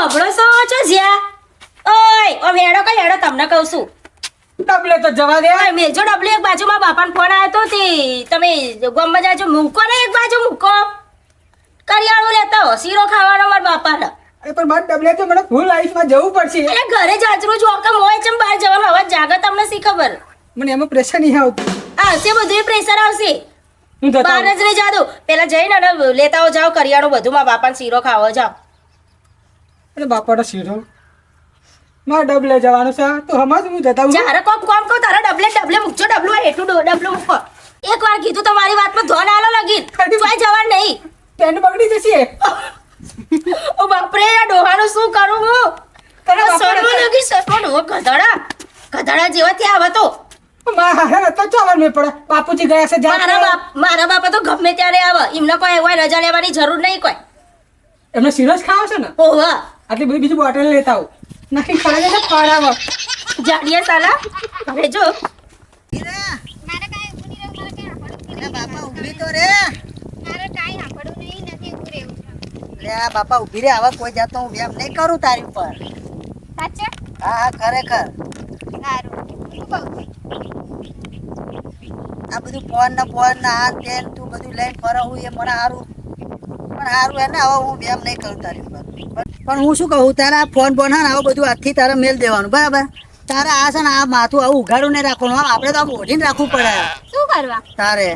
હબળો સો છો જ્યા? ઓય ઓ વેડો કઈ હેડો તમને કહું છું. ડબલે તો જવા દે. ઓય મેજો ડબલે એક બાજુમાં બાપાનો ફોન આવ્યો તો તે તમે ગમમાં જાજો મૂકો ને એક બાજુ મૂકો. કરિયાળો લેતા હો શીરો ખાવાનો મારા બાપાને. અરે પણ મારે ડબલે તો મને ફૂલ લાઈફમાં જવું પડશે. એટલે ઘરે જાજરું જો કે મોય ચમ બહાર જવાનો અવાજ જાગે તમને શી ખબર? મને એમાં પ્રેશર નહીં આવતું. આવશે બધું પ્રેશર આવશે. બહાર જ નહીં જાદુ પેલા જઈને અને લેતા હો જાઓ કરિયાણું બધું મારા બાપાને શીરો ખાવો જાઓ. અરે બાપાનો શીરો. મારે ડબલે જવાનું છે તો હમણાં હું જતા હું જ્યારે કોમ કોમ કહું તારે ડબલે ડબલે મૂકજો ડબલું એટલું ડો- ડબલું મૂકો. એક વાર કીધું તમારી વાતમાં ધોન આલો લગી કોઈ જવા નહીં. પેન બગડી જશે. ઓ બાપરે આ ડોહાનું શું કરું હું? સડવો લાગી સડવો ડોહો ગધાડા. ગધાડા જેવા ત્યાં આવા તો. મારા તો ચાવર મેં પડે બાપુજી ગયા છે મારા બાપ મારા બાપા તો ગમે ત્યારે આવે. એમને કોઈ કોઈ રજા લેવાની જરૂર નહીં કોઈ. એમને શીરો જ ખાવો છે ને? ઓવા આટલી બધી બીજી બોટલ લેતા આવું. નાખી ખવડાવી ને ખવડાવો જાડિયા સાલા. હવે જો. બાપા ઊભી તો રે આવા કાંઈ જાતનો હું વ્યાયામ નહીં કરું તારી ઉપર. સાચે? હા હા ખરેખર? આ બધું ફોન ને ફોન ને આ તેલ તું બધું લઈને ફરો હું એ મને સારું પણ સારું એને હવે હું વ્યાયામ નહીં કરું તારી પણ- પણ હું શું કહું તારા ફોન બોન હા આવું બધું હાથથી તારે મેલ દેવાનું બરાબર? તારે આ છે ને આ માથું આવું ઉઘાડું નહીં રાખવાનું આપણે તો ઓઢીને રાખવું પડે. શું કરવા? તારે.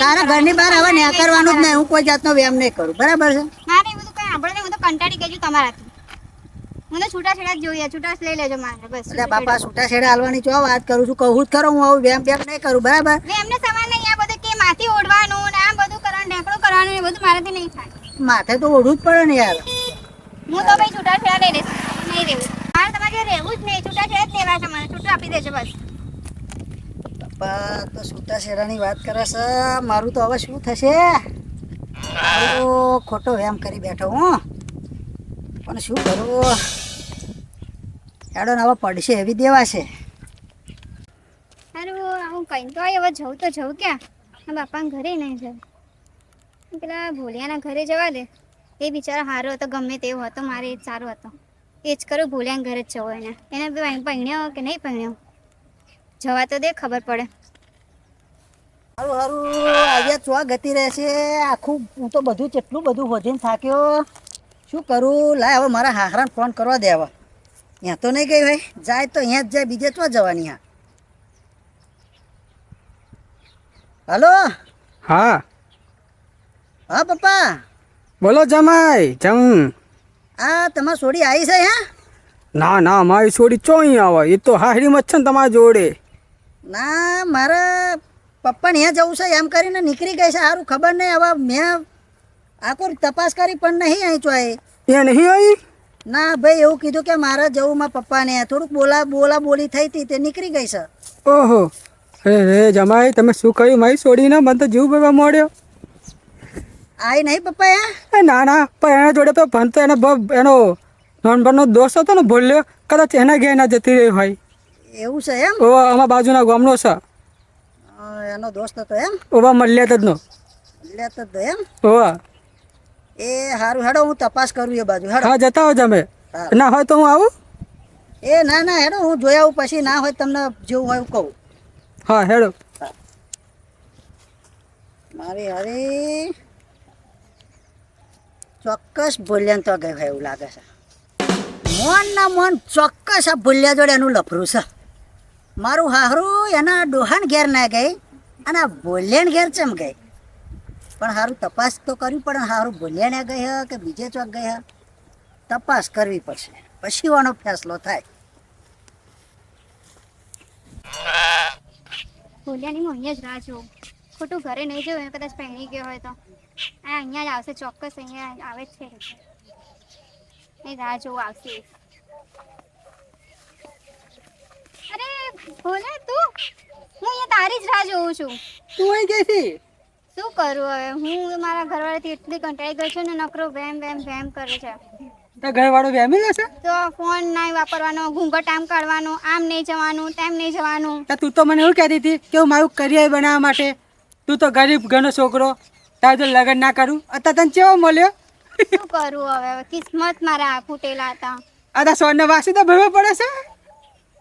તારા ઘરની બહાર હવે ને કરવાનું જ નહીં હું કોઈ જાતનો વ્યાયામ નહીં કરું બરાબર છે? બધું કાંઈ હું તો કંટાળી ગઈ છું તમારાથી. મને છૂટા છેડા જ જોઈએ છૂટા લઈ લેજો મારે બસ એટલે બાપા છૂટા છેડા હાલવાની ચો વાત કરું છું કહું જ ખરો હું આવું વ્યાયામ વ્યાયામ નહીં કરું બરાબર? એમને સવાલ નહીં આ બધું કે માથી ઓઢવાનું ને આ બધું કરવાનું ઢેકણું કરવાનું એ બધું મારાથી નહીં થાય. માથે તો ઓઢું જ પડે ને યાર. હું તો ભાઈ છૂટાછેડા નહીં લઈશ નહીં રહેવું. મારે તમારે રહેવું જ નહીં છૂટાછેડા જ લેવા છે મને છૂટું આપી દેજો બસ. પપ્પા તો છૂટા છેડાની વાત કરે છે મારું તો હવે શું થશે? ખોટો વ્યાયામ કરી બેઠો હું. પણ શું કરું? હેડો હવે પડશે એવી દેવા છે. સારું હું કઈ તો હવે જવું તો જવું ક્યાં? આ બાપાના ઘરે નહીં જવું. પેલા ભોલિયાના ઘરે જવા દે. એ બિચારો સારો હતો ગમે તેવો હતો મારે એ જ સારો હતો. એ જ કરું ભોલિયાના ઘરે જ જવો એને. એને બી પહેણ્યો કે નહીં પહેણ્યો જવા તો દે ખબર પડે. સારું સારું આજે ચો ગતિ રહેશે આખું હું તો બધું કેટલું બધું વધીને થાક્યો. શું કરું? લાય હવે મારા હાહરાને ફોન કરવા દે હવે. ત્યાં તો નહીં ગઈ ભાઈ જાય તો અહીંયા જ જાય બીજે ચો જવાની હા? હલો? હા. હા પપ્પા. બોલો જમાઈ જમ આ તમારી સોડી આવી છે હે? ના ના મારી છોડી ચો અહીં આવે? એ તો હાહરી મત છે ને તમારા જોડે. ના મારા પપ્પાને ત્યાં જવું છે એમ કરીને નીકળી ગઈ છે. સારું ખબર નહીં હવે મેં આખું તપાસ કરી પણ નહીં અહીં ચો એ નહીં આવી? ના ભાઈ એવું કીધું કે મારે જવું મારા પપ્પાને. થોડુંક બોલા બોલા બોલી થઈ હતી તે નીકળી ગઈ છે. ઓહો. હે હે જમાઈ તમે શું કહ્યું? મારી છોડીને મને તો જીવ ભરવા મળ્યો. આવી નહીં પપ્પા એ ના ના પણ એના જોડે તો ભણતો એને એનો નોનભણનો દોસ્ત હતો ને ભૂલ્યો કદાચ એના ઘેર ના જતી રહી હોય. એવું છે એમ? ઓવા અમારા બાજુના ગામનો છે. એનો દોસ્ત હતો એમ? ઓવા મળ્યા જ નો. લેતો હતો એમ? ઓવા. એ સારું હેડો હું તપાસ કરું એ બાજુ હેડો. હા જતા હો. તમે ના હોય તો હું આવું? એ ના ના હેડો હું જોઈ આવું પછી ના હોય તમને જેવું હોય એવું કહું. હા હેડો. મારી હારી. ચોક્કસ ભૂલ્યાને તો ગયો એવું લાગે છે. મોન ના મોન ચોક્કસ આ ભૂલ્યા જોડે એનું લફરું છે. મારું હારું એના ડોહાન ઘેર ના ગઈ અને આ ભૂલ્યાને ઘેર ચમ ગઈ? પણ સારું તપાસ તો કરવી પડે સારું ભૂલ્યાને ગઈ હ કે બીજે ચોક ગઈ હ? તપાસ કરવી પડશે. પછી આનો ફેસલો થાય. ભૂલ્યાની હું અહીંયા જ રાહ જોઉં. ખોટું ઘરે નહીં જવું કદાચ પહેણી ગયો હોય તો. આ અહીંયા જ આવશે ચોક્કસ અહીંયા આવે જ છે. એ રાહ જોવું આવશે. અરે ભોલે તું હું અહીંયા તારી જ રાહ જોઉં છું. તું અહીં કેસી શું કરું હવે? હું મારા ઘરવાળાથી એટલી કંટાળી ગઈ છું ને નકરો વેમ વેમ વેમ કરે છે. ઘરવાળો વેમી લેશે તો ફોન નહીં વાપરવાનો ઘૂંઘટ આમ કાઢવાનો આમ નહીં જવાનું તેમ નહીં જવાનું. તો તું તો મને એવું કહેતી હતી કે હું મારું કરિયર બનાવવા માટે. તું તો ગરીબ ઘરનો છોકરો. તારે તો લગ્ન ના કરું? અત્યારે તને ચેવો મળ્યો? શું કરું હવે? કિસ્મત મારા ફૂટેલા હતા. આ તો વાસી તો ભરવો પડે છે.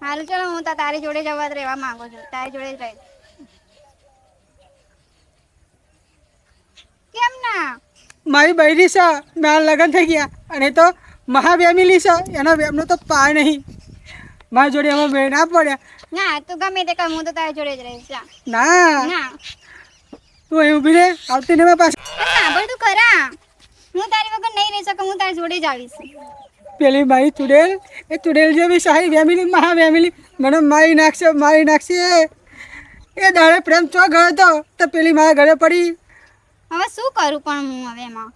હાલ ચાલો હું તો તારી જોડે જવા રહેવા માંગુ છું. તારી જોડે જ રહી. કેમ ના? મારી બૈરી છે મારા લગ્ન થઈ ગયા. અને તો મહાવ્યામિલી છે. એનો વેમનો તો પાર નહીં. મારા જોડે એમાં મેળ ના પડ્યા ના તું ગમે તે કર હું તો તારી જોડે જ રહીશ. ના. ના. તું અહીં ઊભી રહે આવતી ને પાછું સાંભળ તું ખરા. હું તારી વગર નહીં રહી શકું હું તારી જોડે જ આવીશ. પેલી મારી ચુડેલ એ ચુડેલ જેવી સારી ફેમિલી મહા ફેમિલી મને મારી નાખશે મારી નાખશે. એ દાડે પ્રેમ ચો ગયો હતો તો પેલી મારા ઘરે પડી. હવે શું કરું પણ હું હવે એમાં?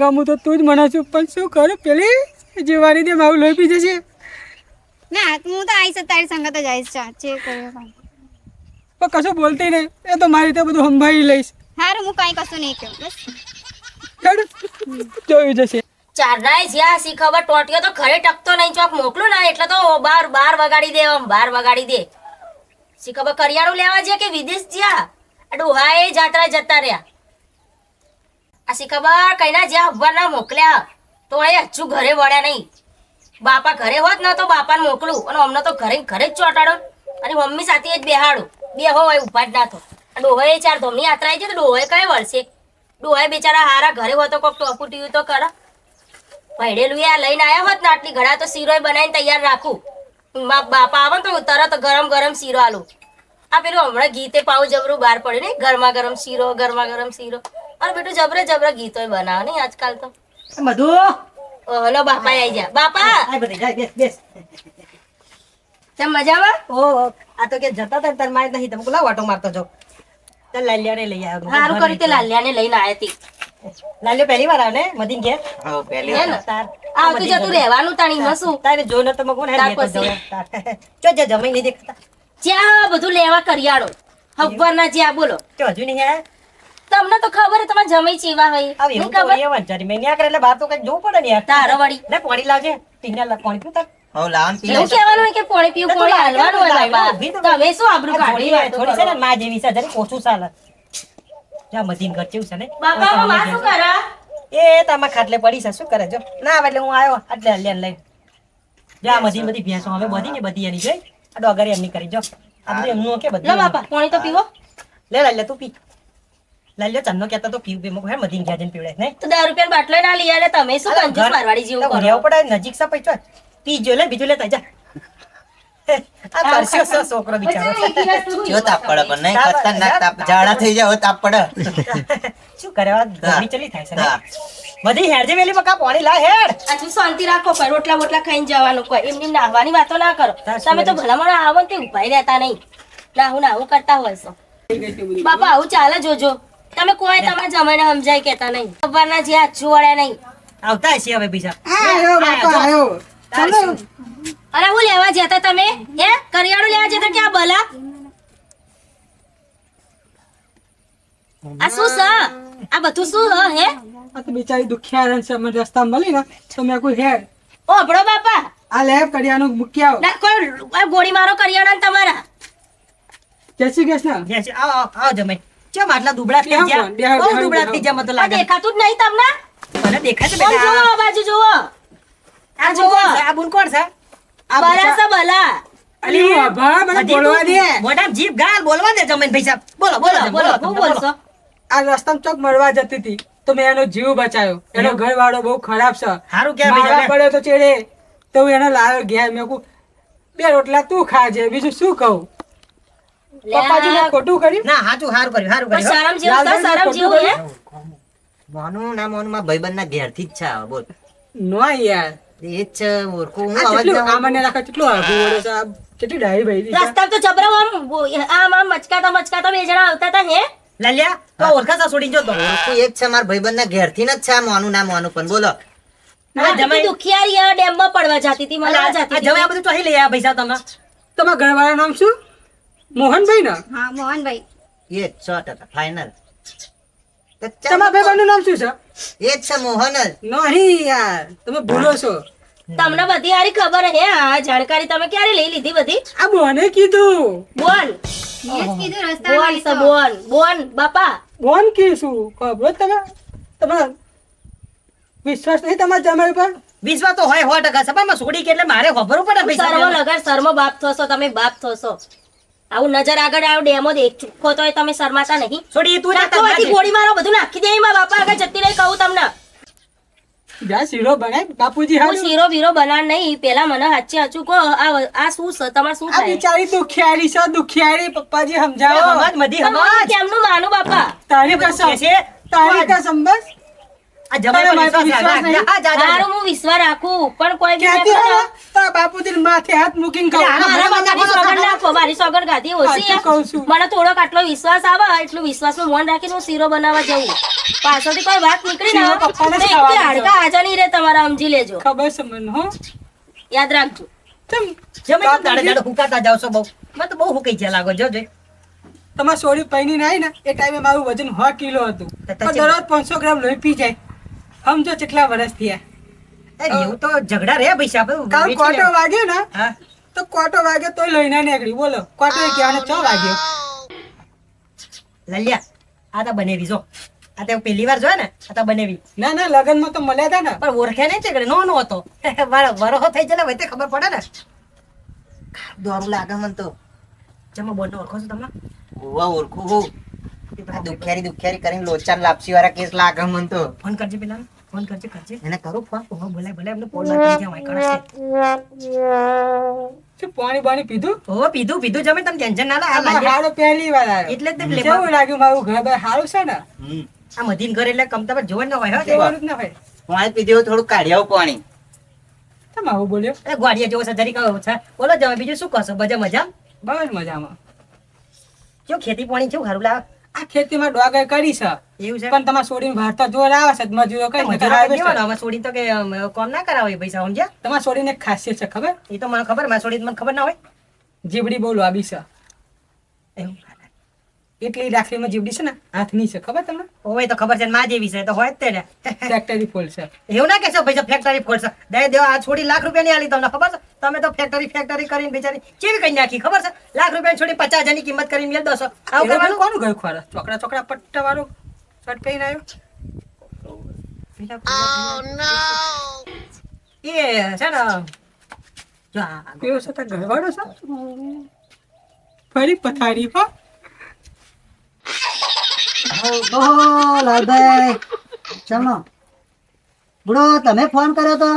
ગમું તો તું જ મને છું પણ શું કરું? પેલી જીવાની દે મારું લોહી પી જશે. ના હું તો આવીશ તારી સંગત જ આવીશ ચા ચે કર્યું. પણ કશું બોલતી નહીં. એ તો મારી રીતે બધું સંભાળી લઈશ. હારું હું કાંઈ કશું નહીં કહું બસ. જોયું જશે. ચારનાય જ્યાં શી ખબર ટોટિયો તો ઘરે ટકતો નહીં ચોક મોકલું ને એટલે તો બાર બાર વગાડી દે આમ બાર વગાડી દે. શી ખબર કરિયાણું લેવા જ્યાં કે વિદેશ જ્યાં? ડોહાએ જાત્રા જતા રહ્યા. આ શી ખબર કઈના જ્યાં અભવાના મોકલ્યા? તો એ હજુ ઘરે વળ્યા નહીં. બાપા ઘરે હોત ને તો બાપાને મોકલું અને અમને તો ઘરે ઘરે જ ચોટાડો અને મમ્મી સાથે જ બેહાડું. બે હોય ઊભા જ ના થો. ડોહાએ ચાર ધોમની યાત્રા આવી છે તો ડોહાએ કઈ વળશે? ડોહાએ બિચારા હારા ઘરે હોતો કોક ટોપું ટીયું તો કરા. ભૈડેલું આ લઈને આવ્યા હોત ને આટલી ઘડા તો શીરો બનાવીને તૈયાર રાખું. બાપા આવે તો તરત ગરમ ગરમ શીરો આલું. આ પેલું હમણાં ગીતે પાઉં જબરું બહાર પડ્યું ને ગરમા ગરમ શીરો ગરમા ગરમ શીરો. અને બેટું જબરે જબરે ગીતોય બનાવે નહીં આજકાલ તો. મધુ! હલો બાપા આવી જા. બાપા! બેસ બેસ. મજામાં? ઓ. આ તો કે જતા હતા તાર મારે નહીં તમે લાવ ઓટો મારતો જો ચાલ લાલિયાને લઈ આવ્યો સારું કરી તે લાલ્યાને લઈને આવ્યા હતી લાલ્યો પહેલી વાર આવે ને મદીન ઘેર? હા પહેલી વાર ને? તાર આવતું જતું રહેવાનું તાણી માં તારે જો ન તો મગો ને. જો જે જમાઈ નહીં દેખતા. જ્યાં બધું લેવા કરિયાળો. હવારના જ્યાં બોલો. તો હજુ નહીં આયા? તમને તો ખબર હે તમારે જમાઈ ચીવા હોય. નહીં એવું ખબર? એવા જરી. મેં ન્યા કરે એટલે બહાર તો કઈ જોવું પડે ને યાર. તારો વળી. લે પાણી લાવજે. ટીંગા લા પાણી પીવું તાર. હવે લાવન પી એવું કહેવાનું કે પાણી પીવું તો હાલવાનું હોય તો બાપા ઊભી તો તમે શું આબરૂ કાઢી થોડી થોડી છે ને માં જેવી છે જરી ઓછું ચાલે. જા મદીન ઘર કેવું છે ને. બાપા માં માં શું કરે? એ તમાર ખાટલે પડી છે શું કરે? જો. ના આવે એટલે હું આવ્યો એટલે હલ્યાન લઈ જા મદીન બધી ભેંસો હવે બધી ને બધી એની જોઈ? આ ડોગર એમની કરી જો. આ બધું એમનું કે લો બધું બાપા પાણી તો પીવો. લે લે તું પી. લાલ્યો ચન્નો કહેતા તો પીવું હે મદીન ગયા જઈને પીવડે તો દસ રૂપિયા બાટલો ના લઈ આલે તમે શું કંજૂસ મારવાડી જેવું કરો? પડે નજીક સા પૈસો પીજો લે બીજો લેતા જા આ પરસ્યો છે છોકરો બિચારો જો તાપ પડે પણ નહીં ખતરનાક તાપ ઝાડા થઈ જાવ તાપ પડે શું કરે ગરમી ચલી થાય છે બધી હેડજે વેલી બકા પાણી લા હેડ આટલું શાંતિ રાખો કોઈ રોટલા બોટલા ખાઈને જવાનું કોઈ એમની નાહવાની વાતો ના કરો તમે તો ભલામણ આવો ને તે ઉભાઈ રહેતા નહીં નાહું નાહું કરતા હોય છો બાપા આવું ચાલે જોજો તમે કોઈ તમારા જમાઈને સમજાય કેતા નહીં ખબરના જે હાચું વળ્યા નહીં આવતા હશે હવે બીજા આવ્યો બાપા આવ્યો ચાલો અરે હું લેવા જતા તમે? હે? કરિયાણું લેવા જતા ક્યાં બોલા આ શું છે આ બધું શું હ હે? આ તો બિચારી દુખિયા રહે છે મને રસ્તા મળી ને તો મેં કોઈ હેડ. ઓ ભડો બાપા. આ લેબ કરિયાણું મૂકી આવ. ના કોઈ ગોળી મારો કરિયાણા તમારા. જય શ્રી કૃષ્ણ. જ્યાં છે, આવો આવો, જમાઈ ચમ આટલા દુબળા થઈ ગયા? બેહો, દુબળા થઈ ગયા મત લાગે. દેખાતું જ નહીં તમને? મને દેખાય છે બેટા જોવો બાજુ છે? આ બુન કોણ છે? બલા છે બલા અલી હું મને બોલવા તું દે. મોઢામાં જીભ ગાળ બોલવા દે જમાઈને ભાઈ સાહેબ બોલો બોલો બોલો બોલો. બોલો. હું બોલશો આ રસ્તામાં ચોક મળવા જતી હતી તો મેં એનો જીવ બચાવ્યો. એનો એવું? બહુ ખરાબ છે. હારું કે મારા ભાઈ તો ચેડે. તો એને લાવ્યો ઘેર. મેં કહું બે રોટલા તું ખાજે બીજું શું કહું? પપ્પાજી મેં ખોટું કર્યું? ના હાચું હારું કર્યું હારું કર્યું. શરમ જેવું છે શરમ જેવું હે મોનું ના મોનું માં ભાઈબંધ ના ઘેરથી જ છે બોલ. નો યાર. એ જ છે હું અવાજ ના આ મને રાખે કેટલું આગું વળે છે? કેટલી ડાયી ભાઈ રસ્તા તો જબરા આમ આમ આમ મચકાતા મચકાતા બે જણા આવતા હતા હે? લાલ્યા તો ઓળખાતા છોડીને જો તો ઓળખું એ છે મારા ભાઈબંધના ઘેરથી ઘેર જ છે માનું ના માનું પણ બોલો. દુખિયારી આ ડેમમાં પડવા જતી હતી મને આ આ જતી જમાઈ આ બધું ચોહી લઈ આવ્યા પૈસા તમે તમારા ઘરવાળા નામ શું? મોહનભાઈ ને હા મોહનભાઈ. એ સો ટકા ફાઈનલ તમારા ભાઈ બહેનનું નામ શું છે? એ જ છે મોહન જ નહીં યાર તમે ભૂલો છો. તમને બધી આરી ખબર હે આ જાણકારી તમે ક્યારે લઈ લીધી બધી? આ બોને કીધું. બોન. કીધું રસ્તા બોન છે બોન. બોન બાપા. બોન કી શું ખબર તમે? તમારા વિશ્વાસ નહીં તમારા જમાઈ પર વિશ્વાસ તો હોય સો ટકા સભામાં છોડી કે એટલે મારે ખબર પડે ભાઈ સર્વ બાપ થશો તમે બાપ થશો. આવું નજર આગળ આવો ડેમો દેખ ચૂકો તો તમે શરમાતા નહીં. છોડી તું જા નાખો તાર અહીંથી નાખે. ગોળી મારો બધું નાખી દે એમાં બાપા આગળ જતી રહી કહું તમને. જા શીરો બનાય. બાપુજી હું શીરો બીરો બનાવ નહીં પેલા મને હાચે હાચું કહો આ આ શું છે તમારે શું થાય? બિચારી દુખિયારી છે દુખિયારી. પપ્પાજી સમજાવો. હમજ મધી હમજ. કેમનું માનું બાપા તારી કસમ બસ. તારે સમજી લેજો. ખબર છે મને યાદ રાખજો. જમે જાવ છો બહુ. મને તો બહુ હુકાઈ જ્યાં લાગો જોજે તમારે સોરી પૈની નાય ને એ ટાઈમે મારું વજન હ કિલો હતું. દરરોજ 500 ગ્રામ લોહી પી જાય. સમજો કેટલા વર્ષ થયા. એ એવું તો ઝઘડા રે પૈસા કાલ કોટો વાગ્યો ને? તો કોટો વાગ્યો તોય લોહી ના નીકળી. બોલો કોટો કહેવાનો ચો વાગ્યો. લલ્યા આ તો બનેવી જો. આ તો પહેલી વાર જોયે ને આ તો બનેવી. ના ના લગનમાં તો મળ્યા હતા ને. પણ ઓળખ્યા નહીં તે નો નો હતો મારો વરહો થઈ જાય ભાઈ તે ખબર પડે ને. દોરું લાગે મને તો. જમા બોલ ઓળખો છો તમે? ઓવા ઓળખું હું આ દુખિયારી દુખિયારી કરીને લોચા લાપસી વાળા કેસ લાગે મન તો. ફોન કરજે પેલા ફોન કરજે કરજે. એને કરો ફોન? ઓહો બોલાય બોલાય એમને ફોનમાં પી માય કણસ શું પાણી બાણી પીધું? ઓ પીધું પીધું જમે તમે ટેન્શન ના લા આ લાગ્યા. પહેલી વાર આવ્યો. એટલે તે લેવા કેવું લાગ્યું મારું ઘર બાર? હારું છે ને? આ મધીન ઘર એટલે કમતા પર જોવાનું ન હોય હો જોવાનું ના હોય. પાણી પીધું થોડું કાઢી આવું પાણી. તમે આવું બોલ્યો? એ ગ્વાડિયા જેવો છે જરીક છે. બોલો જમે બીજું શું કહો છો? બધા મજા? બસ મજામાં. જો ખેતી પાણી કેવું સારું લાગે. આ ખેતીમાં ડોગર કરી છે. એવું છે? પણ તમારે છોડીને ભારતા જોર આવે છે મજૂરો કઈ મજૂર આવે તો છે કે કોમ ના કરાવે પૈસા સમજ્યા? તમારે છોડીને ખાસિયત છે ખબર? એ તો મને ખબર મારા છોડી મને ખબર ના હોય. જીબડી બહુ લાંબી છે. એવું? એટલી રાખડીમાં જીવડી છે ને હાથની છે. ખબર તમને? હોય તો ખબર છે માં જેવી છે તો હોય જ તે ને. ફેક્ટરી ફોલ છે. એવું ના કહેશો ભાઈ ફેક્ટરી ખોલશે દે દેવા આ છોડી લાખ રૂપિયા ની આલી તમને ખબર છે? તમે તો ફેક્ટરી ફેક્ટરી કરીને બિચારી કેવી કઈ નાખી ખબર છે? લાખ રૂપિયા છોડી પચાસની કિંમત કરીને મેળ દોસો. આવું કરવાનું? કોનું ગયું ખોરા ચોકડા ચોકડા પટ્ટા વાળો શર્ટ પહેરીને આવ્યો? એ છે ને જો આ કેવો છે ઘરવાળો છે? ફરી પથારી પર ઓહો તમે ફોન કર્યો તો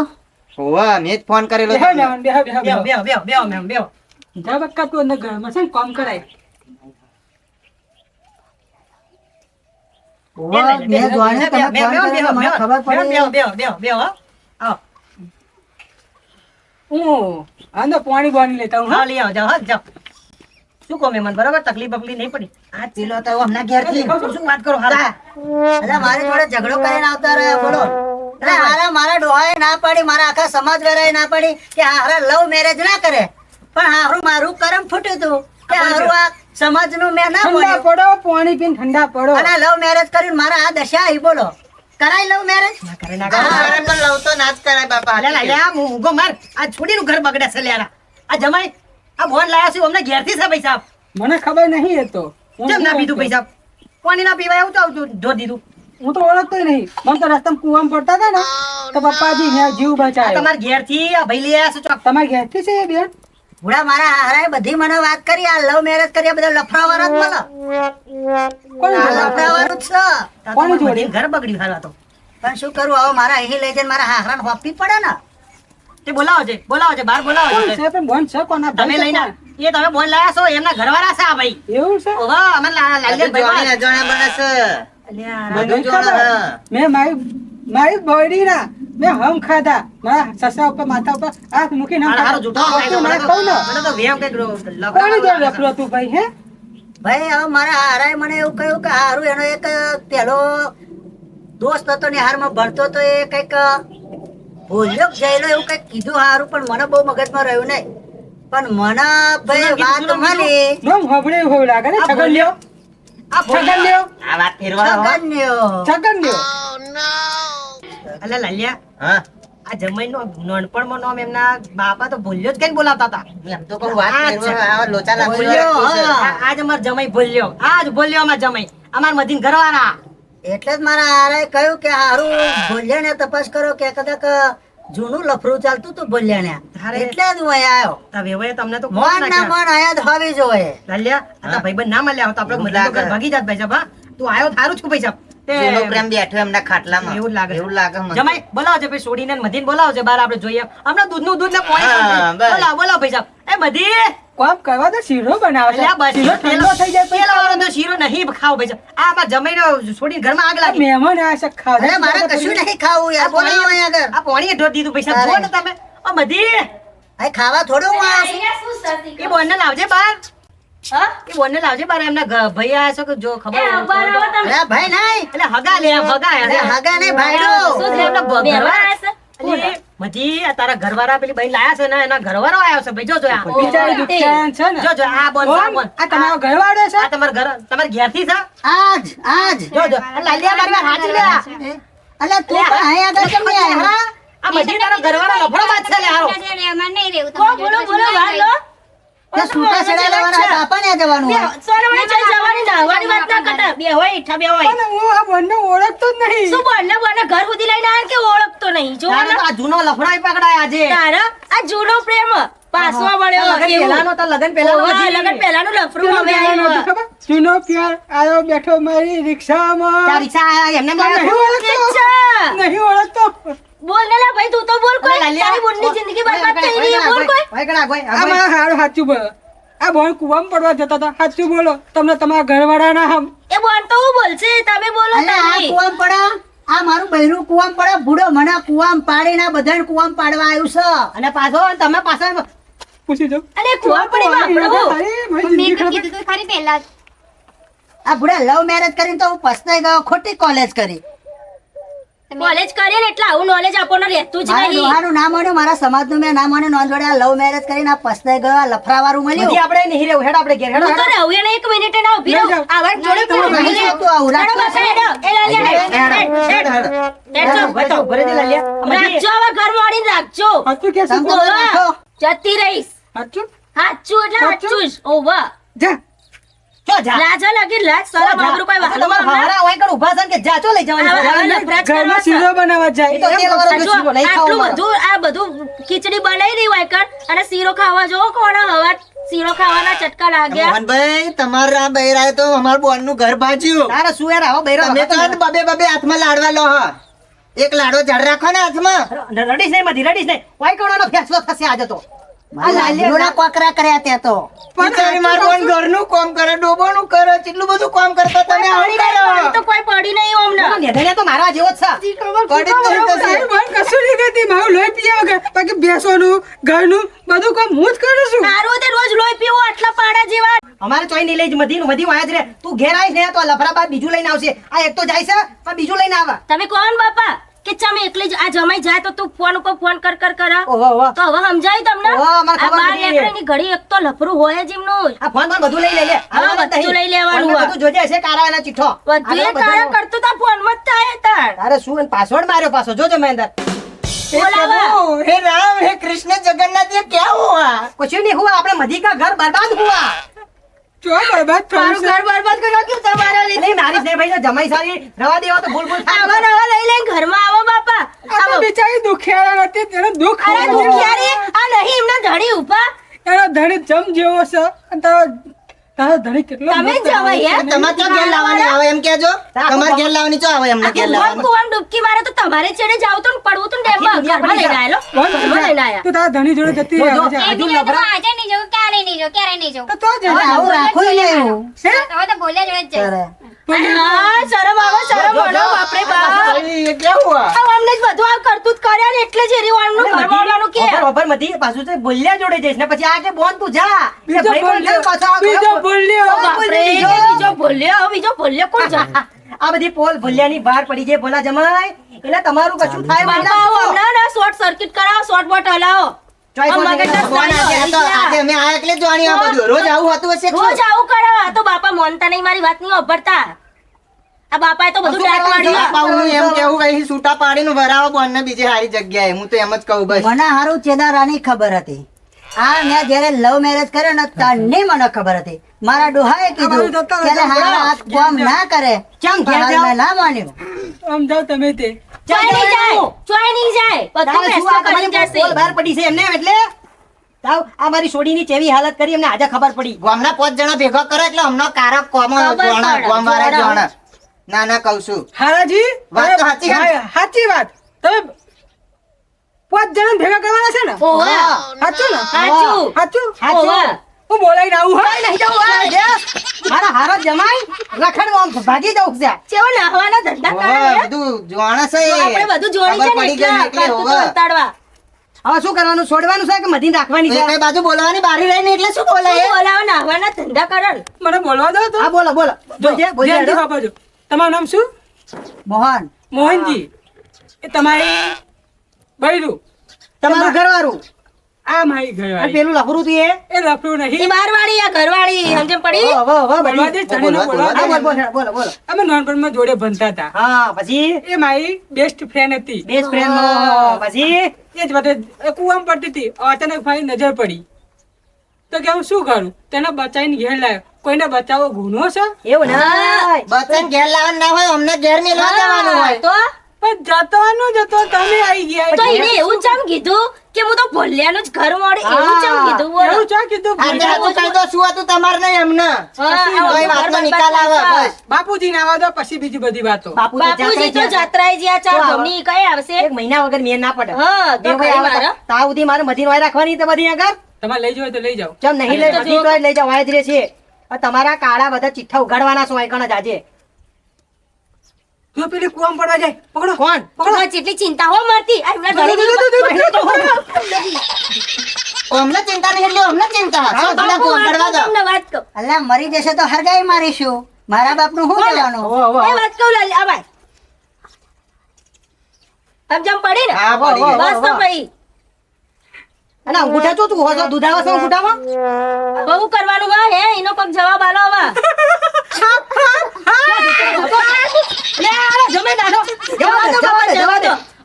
હોવા મેં જ ફોન કરેલો બેહો મેમ બેહો બેહો બેહો બેહો બેહો બેહો મેમ બેહો જા બક્કા તું અંદર ઘરમાં છે કામ કરાય ઓવા મેં જોઈને તમે ફોન કર્યો મને ખબર પડી બેહો બેહો બેહો બેહો આવો હું આનો પાણી બાણી લેતા હું હા લઈ આવ જાવ હા જાવ શું કહો મહેમાન? બરાબર? તકલીફ બકલી નહીં પડી. આ પેલો તો હમણાં ઘેરથી શું વાત કરો? હાલ. એટલે મારે જોડે ઝઘડો કરીને આવતા રહ્યા બોલો. હારા મારા ડોહાએ ના પાડી મારા આખા સમાજ વેરાએ ના પાડી કે હારા લવ મેરેજ ના કરે. પણ હારું મારું કરમ ફૂટ્યું હતું કે હારું આ સમાજનું મેં ના ઠંડા બોલ્યું. પડો પાણી પીને ઠંડા પડો. અને લવ મેરેજ કરીને મારા આ દશા આવી બોલો. કરાય લવ મેરેજ ના કરે ના કરે. પણ લવ તો ના જ કરાય બાપા. લે લે આ મૂંગો માર. આ છોડીનું ઘર બગડે છે લેરા આ જમાઈ આ બોન લાયા છે અમને ઘેરથી છે પૈસા. મને ખબર નહીં એ તો. કેમ ના પીધું? પૈસા? પાણી ના પીવાય આવું તો ધો દીધું. હું તો ઓળખતો નહીં. મને તો રસ્તામાં કુવામાં પડતા હતા ને તો પપ્પાજી મેં જીવ બચાવ્યો તમારા ઘેરથી આ ભાઈ લઈ આવ્યા છો ચોક. તમારે ઘેરથી છે એ બેન? ભૂડા મારા હારાએ બધી મને વાત કરી આ લવ મેરેજ કરી આ બધા લફરાવાળા જ મળે કોણ લફરાવાળું છે. કોણ જોડે? ઘર બગડ્યું હાલ તો. પણ શું કરું? હવે મારા અહીં લઈ જઈને મારા હારાને વાપી પડે ને. તે બોલાવો છે બોલાવો છે બહાર બોલાવો છે છે? પણ બોન છે કોના તમે લઈને એ તમે બોન લાયા છો એમના ઘરવાળા છે આ ભાઈ. એવું છે? ઓહો અમે લાલગર ભાઈ જોણી અજાણ્યા બને છે. અલ્યા, બધું જોણે. મેં મારી મારી બોડી ના મે હમ ખાધા. મારા સસરા ઉપર માથા ઉપર હાથ મૂકી ના હારું, જૂઠો તો મને કહો ને મને તો વેમ કે જોડે લફડા લફડો તું ભાઈ હે? ભાઈ હવે મારા હારાએ મને એવું કહ્યું કે હારું એનો એક પેલો દોસ્ત હતો ને હારમાં ભણતો તો એ કંઈક ભૂલ્યો કે એવું કઈ કીધું સારું પણ મને બહુ મગજમાં રહ્યું નહીં. પણ મને ભાઈ? વાત મળી. નોમ હબડે હોવ લાગે ને છગન. લ્યો આ છગન લ્યો આ વાત ફેરવા છગન લ્યો છગન લ્યો અલા લાલ્યા. હા. આ જમાઈનો નાનપણમાં નામ એમના બાપા તો ભૂલ્યો જ કઈ બોલાવતા હતા. એમ તો કહું વાત આ લોચા. આ- આજ અમાર જમાઈ ભૂલ્યો. આજ ભૂલ્યો અમાર જમાઈ. અમાર મધીન ઘરવાળા. એટલે જ મારા હારે કહ્યું કે હારું ભોલ્યાને તપાસ કરો કે કદાચ જૂનું લફરું ચાલતું હતું ભોલ્યાને. એટલે જ હું અહીંયા આવ્યો. તા વેવાએ તમને તો મન ના મન અહીંયા આયા જ હોવી જોઈએ. લાલ્યા આ ભાઈબંધ ના મળ્યા તો આપણે ભાગી જાત ભાઈ સાહેબ હા. તું આવ્યો થારું છું ભાઈ સાહેબ. જૂનો પ્રેમ બેઠો એમના ખાટલામાં. એવું લાગે એવું લાગે મને. જમાઈ બોલાવો ભાઈ છોડીને ને મધીને બોલાવો આપણે જોઈએ. હમણાં દૂધનું દૂધ ને પાણી હા, છે. બસ. બોલાવો બોલાવો ભાઈ સાહેબ. એ મધી. કોમ કરવા તો શીરો બનાવે છે. બસ. શીરો ઠંડો થઈ જાય પછી. વાળો તો શીરો નહીં ખાવ ભાઈ આ આમાં જમાઈને છોડીને ઘરમાં આગ લાગી. મહેમાન આ છે ખાવા. અરે મારે કશું નહીં ખાવું યાર. આગળ. આ પાણીએ ઢોર દીધું. જુઓ ને તમે. ઓ મધી. અહીં ખાવા થોડું હું એ બોનને લાવજે બહાર. હા? એ બોનને લાવજે બહાર એમના ભાઈ આયા છે કે જો ખબર. અરે ભાઈ નહીં એટલે હગા લે હગા અરે હગા નહીં ભાઈડો શું છે એમના ઘરવાળા? આવ્યા છે? અલી, મધી તારા ઘરવાળા પેલી બહેન લાયા છે ને એના ઘરવાળો આવ્યો છે ભાઈ જોજો બિચારી દુખ્યા છે ને. જોજો આ બોલ આ કોણ? આ તમારો ઘરવાળો છે? આ તમારા ઘર ઘેરથી છે? આજ આજ. જોજો લાલિયા મારી વાત લે. અલે તું પણ અહીં આગળ કેમ નહીં આવ્યો? આ મધી તારો ઘરવાળો લફડો વાત છે લે હારો. કો બોલો બોલો? વાત લો. ને જવાનું હોય. સોનમણી ચાલ જવાની નાહવાની વાત ના કરતા. બે હોય ઠા બે હોય. પણ હું આ બંને ઓળખતો જ નહીં. શું બોલને બોલને ઘર સુધી લઈને આવ્યા કે ઓળખતો નહીં? જો આ જૂનો લફડાઈ પકડાય આજે. તારા આ જૂનો પ્રેમ પાસમાં વળ્યો પહેલાનો તો લગન પહેલાનો લગન પહેલાનું લફરું હવે કહેવાનો આવ્યું. હતો ખબર? જૂનો પ્યાર આવ્યો બેઠો મારી રિક્ષામાં. ત્યાં રિક્ષા આયા એમને નહીં ઓળખતો? અચ્છા. નહીં ઓળખતો? બોલ ને ભાઈ તું તો બોલ કોઈ. તારી બોલની જિંદગી બરબાદ થઈ રહી બોલ કોઈ. ઓય, ગણા, ઓય, આ મારા હારું સાચું બોલો. આ બોન કુવામાં પડવા જતા હતા. સાચું બોલો? તમને તમારા ઘરવાળાના હમ. એ બોન તો હું બોલશે? તમે બોલો આ કુવામ પડા. આ મારું બહેનું કુવામ પડે. ભૂડો મને કુવામ પાડીને આ બધાને કુવામ પાડવા આવ્યું છે. અને પાછો તમે પાછો પૂછી જાઉં અરે કુવા પડી કીધું તું ખરી પહેલા આ ભૂડા લવ મેરેજ કરીને તો હું પસ્તાઈ ગયો ખોટી કોલેજ કરી. કોલેજ કરે ને એટલે આવું નોલેજ આપણને રહેતું જ નહીં. લોહાનું નામ માન્યું મારા સમાજનું મેં નામ માન્યું નોંધ જોડે લવ મેરેજ કરીને આ પસ્તાઈ ગયો આ લફરાવાળું મળ્યું. આપણે નહીં રહેવું હેડ આપણે ઘેર હેડ તો રહેવું એને એક મિનિટે ના ઊભી રહું. આવાર જોડે પૂરું આવું હેડો. એ લાલિયા, હેડ, હેડ, હેડ, થા, ઊભા રહેજે લાલિયા. રાખજો હવે ઘર મોડી રાખજો. સાચું કે શું. રાખો. જતી રહીશ. સાચું? હાચું એટલે હાચું જ. ઓવા. જા. લાજો લાગી લાજ ચો સર કોઈ આ તમારા હોય કણ ઊભા છે કે જા, લઈ જવાની આવા- છે? આવા લફડા જ કરવા ઘરમાં છે. શીરો બનાવવા એ તો તેલ વાળો આ તો જો, શીરો લઈ ખાઓ આટલું બધું આ બધું ખીચડી બનાવી રહી હોય કણ અને શીરો ખાવા જો કોણ હવા શીરો ખાવાના ચટકા લાગ્યા. મોહનભાઈ તમારા બૈરાએ તો અમારા બોનનું ઘર ભાજ્યું તારે શું યાર આવો બૈરો તમે વખત તો બબે બબે હાથમાં લાડવા લો હા. એક લાડો જડ રાખો ને હાથમાં. રડીશ નહીં મધી રડીશ નહીં. કોઈ કોણાનો ફેસલો થશે આજે તો. આ મારા લાલિયા લાલીઓના કોકરા કર્યા તો. બિચારી મારું બોન ઘરનું કામ કરે ડોબાનું કરે કેટલું બધું કામ કરતા તમે આવું પાણી તો કોઈ પડી નહીં ઓમને નેધણિયા તો મારા જેવો જ છે. કડી જ નહીં થશે. કશું નહીં કરતી મારું લોહી પીયા વગર. બાકી બેસવાનું ઘરનું બધું કામ હું જ કરું છું. મારું તે રોજ લોહી પીવું આટલા પાડા જેવા. અમારે ચોઈ નહીં લઈ જ મધી મધી વાયા જ રે તું ઘેર આવીશ ને તો આ લફરા બાદ બીજું લઈને આવશે આ એક તો જાય છે પણ બીજું લઈને આવે. તમે કોણ બાપા? કે ચમે એકલી આ જમાઈ જાય તો તું ફોન ઉપર ફોન કર કર કર તો હવે સમજાયું તમને? આ બાર લેકડાની ઘડી એક તો લફરું હોય જ એમનું. આ ફોન પર બધું લઈ લે હા બધું લઈ લેવાનું બધું જોજે છે કારા એના ચીઠો. બધું કારા કરતો તા ફોનમાં થાય તાર. અરે શું પાસવર્ડ માર્યો પાછો? જોજો મેં અંદર હે રામ હે કૃષ્ણ જગન્નાથ એ ક્યાં हुआ कुछ नहीं हुआ આપણે મધી કા ઘર બરબાદ હુઆ જો બરબાદ થયું ઘર બરબાદ કરી નાખ્યું તમારા લીધે? મારી ને ભાઈ જમાઈ સારી. રવા દેવા તો ભૂલ ભૂલ થાય. નવા લઈ લઈને ઘરમાં આવો બાપા. આ બિચારી દુખિયાળા નથી તેનું દુઃખ અરે દુખિયારી? આ નહીં એમના ધણી ઊભા એનો ધણી જમ જેવો છે. અને તારો તારો ધણી કેટલો તમે જવાય યાર. તમારે ક્યાં ઘેર લાવવાની. આવે એમ કેજો આખું ઘેર લાવવાની ચો આવે એમને ઘેર લાવવાની? કુવામાં ડૂબકી મારે તો તમારે છેડે જાવ તો પડવું તો લઈને આયેલો તું તારા ધણી જોડે જતી આજે નહીં નહીં જો ક્યારે નહીં જો તો જ આવું રાખો ને એવું છે તો બોલ્યા જોડે જ. જઈશ બીજો બોલ્યો બીજો બોલ્યો આ બધી પોલ ભૂલ્યાની બહાર પડી જાય બોલા જમાય એટલે તમારું કશું થાય ના ના શોર્ટ સર્કિટ કરાવો શોર્ટ બોટ હલાવો ચોઈસ આ વાગે મગજના કોણ આજે આ તો આજે અમે આ એકલે જ જાણી આ બધું. રોજ આવું હતું હશે રોજ આવું કરાવો. આ તો બાપા મોનતા નહીં મારી વાત નહીં અભરતા. આ બાપાએ તો બધું ડાક વાળ્યું બાપા, હું એમ કેવું કઈ છૂટા પાડીને ભરાવો બોનને બીજે હારી જગ્યાએ. હું તો એમ જ કહું બસ. મને હારું ચેદારાની ખબર હતી. આ મેં જયારે લવ મેરેજ કર્યો ને તને મને ખબર હતી. મારા ડોહાએ કીધું કે હા આ કામ ના કરે. કેમ ઘેર મેં ના માન્યું. આમ જાવ તમે તે. ચોય જાય. નહીં જાય. બધું આ કરી જશે બોલ બહાર પડી છે એમને એટલે? તાવ આ મારી છોડીની ચેવી હાલત કરી એમને આજે ખબર પડી. ગામના પાંચ જણા ભેગા કરે એટલે અમને કારક કોમો જોણા ગામ વાળા જોણા. જોણા. ના ના કહું છું. હારાજી વાત તો સાચી હા, સાચી વાત. તમે પાંચ જણા ભેગા કરવાના છે ને? સાચું ને? સાચું સાચું સાચું હું બોલાઈને આવું હોય નહીં. જવું મારા હારો જમાઈ રખડવા આમ ભાગી જવું છે ચેવો નાહવાના ધંધા કરે બધું જોવાના છે. આપણે બધું જોડી છે ને પડી ગઈ એટલે હોવે. અંતાડવા. હવે શું કરવાનું? છોડવાનું છે કે મધી રાખવાની છે? કઈ બાજુ બોલવાની? બારી રહીને એટલે શું બોલાય? બોલાવો નાહવાના ધંધા કરે મને બોલવા દો તો. હા બોલો બોલો. જો બોલજે, તમારું નામ શું? મોહન. મોહનજી. એ તમારી બૈરું. તમારું ઘરવાળું? આ મારી ઘરવાળી. પેલું લફરું તું એ? એ નહીં. એ નહીં આ ઘરવાળી, સમજમ પડી? હવે, હવે, બોલવા દે જાણીને બોલવા, બોલવા હા, દે. બોલ, બોલ, બોલો બોલો. અમે નાનપણમાં જોડે ભણતા હતા. હા પછી? એ મારી બેસ્ટ ફ્રેન્ડ હતી. બેસ્ટ ફ્રેન્ડ પછી? એ જ બધે કુવામ પડતી હતી. અચાનક મારી નજર પડી. તો કે હું શું કરું? તેને બચાવીને ઘેર લાવ્યો કોઈને બચાવવો ગુનો છે? એવું ના? બચાવીને ઘેર લાવવાનું ના હોય અમને ઘેર મેલવા જવાનું હોય. તો? પણ જતો તમે આવી ગયા તો એને એવું ચમ કીધું કે હું તો ભોલ્યાનું જ ઘર મળે એવું ચમ કીધું બોલો? એવું ચા કીધું? આજે તો કહી દો શું હતું તમાર નહીં એમને? કોઈ વાતનો નિકાલ આવે બસ બાપુજી ને આવા દો પછી બીજી બધી વાતો. બાપુજી તો જાત્રાએ જ્યાં ચાર તો ગમની કઈ આવશે? એક મહિના વગર મેં ના પડે. હા તો ભાઈ મારા. તો તા સુધી મારે મધીન વાય રાખવાની તો બધી આગળ? તમારે લઈ જવું તો લઈ જાઓ. ચમ નહીં લઈ જો- લઈ જાવ વાય જ આ તમારા કાળા બધા ચિઠ્ઠા ઉગાડવાના છો આઈકણ જ આજે. જો પેલી કુવામ પડવા જાય. પકડો. કોણ? પકડો. જેટલી ચિંતા હો મળતી આ એમના ઘરે ચિંતા નહીં એટલે અમને ચિંતા બાપુ, તમને ફોન કરવા દો. તમને વાત કહું અલ્લા મરી જશે તો હરગાઈ મારીશું. મારા બાપનું શું કહેવાનું? હોવો, હોવો, એ વાત કહું લાલી આ ભાઈ સમજમ પડી ને હા પડી બસ તો ભાઈ અને અંગૂઠા ચો તું હોજો દુધાવા અંગૂઠામાં બહુ કરવાનું હા હે એનો પગ જવાબ આલો હવે.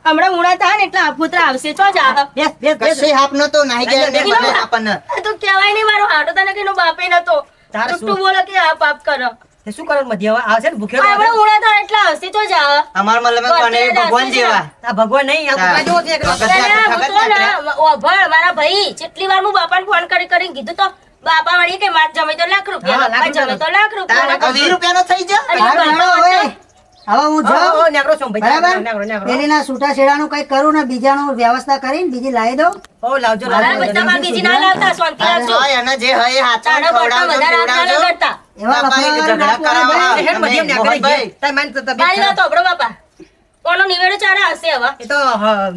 બાપા હમણાં થાય ને એટલે આપુતરા આવશે. ચો જા. બેસ બેસ બેસ. કશું આપનો તો નહીં ઘેર ને નહીં, બને નહીં. આપણને. તો કહેવાય નહીં મારો હાડો તને કે બાપે નતો. તારે શું? કે આ પાપ કરો. તે શું કરવાનું મધી હવે આવશે ને ભૂખ્યો આ હમણાં થાય એટલે આવશે. ચો જા. અમાર મતલબ બને ભગવાન જેવા. આ ભગવાન નહીં આ છે તો ના ના, કરે. મારા ભાઈ જેટલી વાર હું બાપાને ફોન કરી કરીને કીધું તો બાપા વળી કે માર જમે તો લાખ રૂપિયા બાપા જમે તો લાખ રૂપિયા વીસ રૂપિયાનો થઈ હવે. હું જાઉં. છો બરાબર. છૂટા છેડાનું કઈ કરું ને બીજાનું વ્યવસ્થા કરીને બીજી લાવી દઉં. હો, લાવજો લાવજો. બધા બીજી ના લાવતા શાંતિ રાખજો. હોય અને જે હોય હાચા ખવડાવજો, વધારે કરતા. એવા ઝઘડા કરાવવા. હેડ મધ્યમ ને તો બાપા. કોનો નિવેડો ચારા હશે હવે. એ તો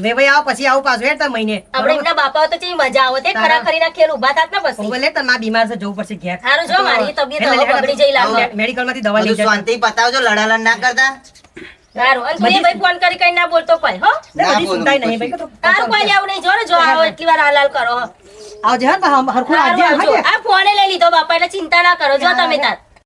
મે ભાઈ આવ પછી આવ પાછો હેડ મહિને. આપણે એના બાપા તો ચી મજા આવે તે ખરા ના ખેલ ઊભા થાત ને પછી. બોલે તારમાં બીમાર છે જવું પડશે ઘેર. હારું જો મારી તબિયત હવે બગડી જઈ લાગે. મેડિકલમાંથી દવા લઈ જા શાંતિ પતાવજો લડાલડ ના કરતા. સારું અને તું ભાઈ ફોન કરી કઈ ના બોલતો કોઈ હો? ના બધી નહીં ભાઈ, તો- તારું કોઈ આવું નહીં જો ને જો આવો એટલી વાર હાલ હાલ કરો. આવજે હા હરખું આવજો. આવજે. આ ફોને લઈ લીધો બાપા એટલે ચિંતા ના કરો જો તમે તાર.